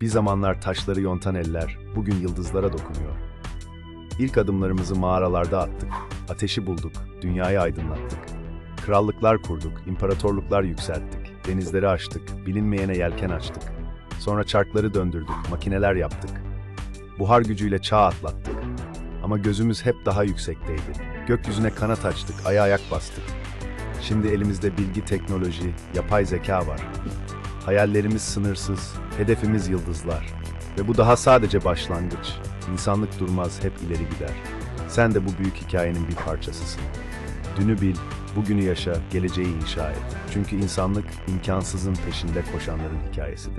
Bir zamanlar taşları yontan eller bugün yıldızlara dokunuyor. İlk adımlarımızı mağaralarda attık. Ateşi bulduk, dünyayı aydınlattık. Krallıklar kurduk, imparatorluklar yükselttik. Denizleri aştık, bilinmeyene yelken açtık. Sonra çarkları döndürdük, makineler yaptık. Buhar gücüyle çağ atlattık. Ama gözümüz hep daha yüksekteydi. Gökyüzüne kanat açtık, aya ayak bastık. Şimdi elimizde bilgi, teknoloji, yapay zeka var. Hayallerimiz sınırsız, hedefimiz yıldızlar. Ve bu daha sadece başlangıç. İnsanlık durmaz, hep ileri gider. Sen de bu büyük hikayenin bir parçasısın. Dünü bil, bugünü yaşa, geleceği inşa et. Çünkü insanlık imkansızın peşinde koşanların hikayesidir.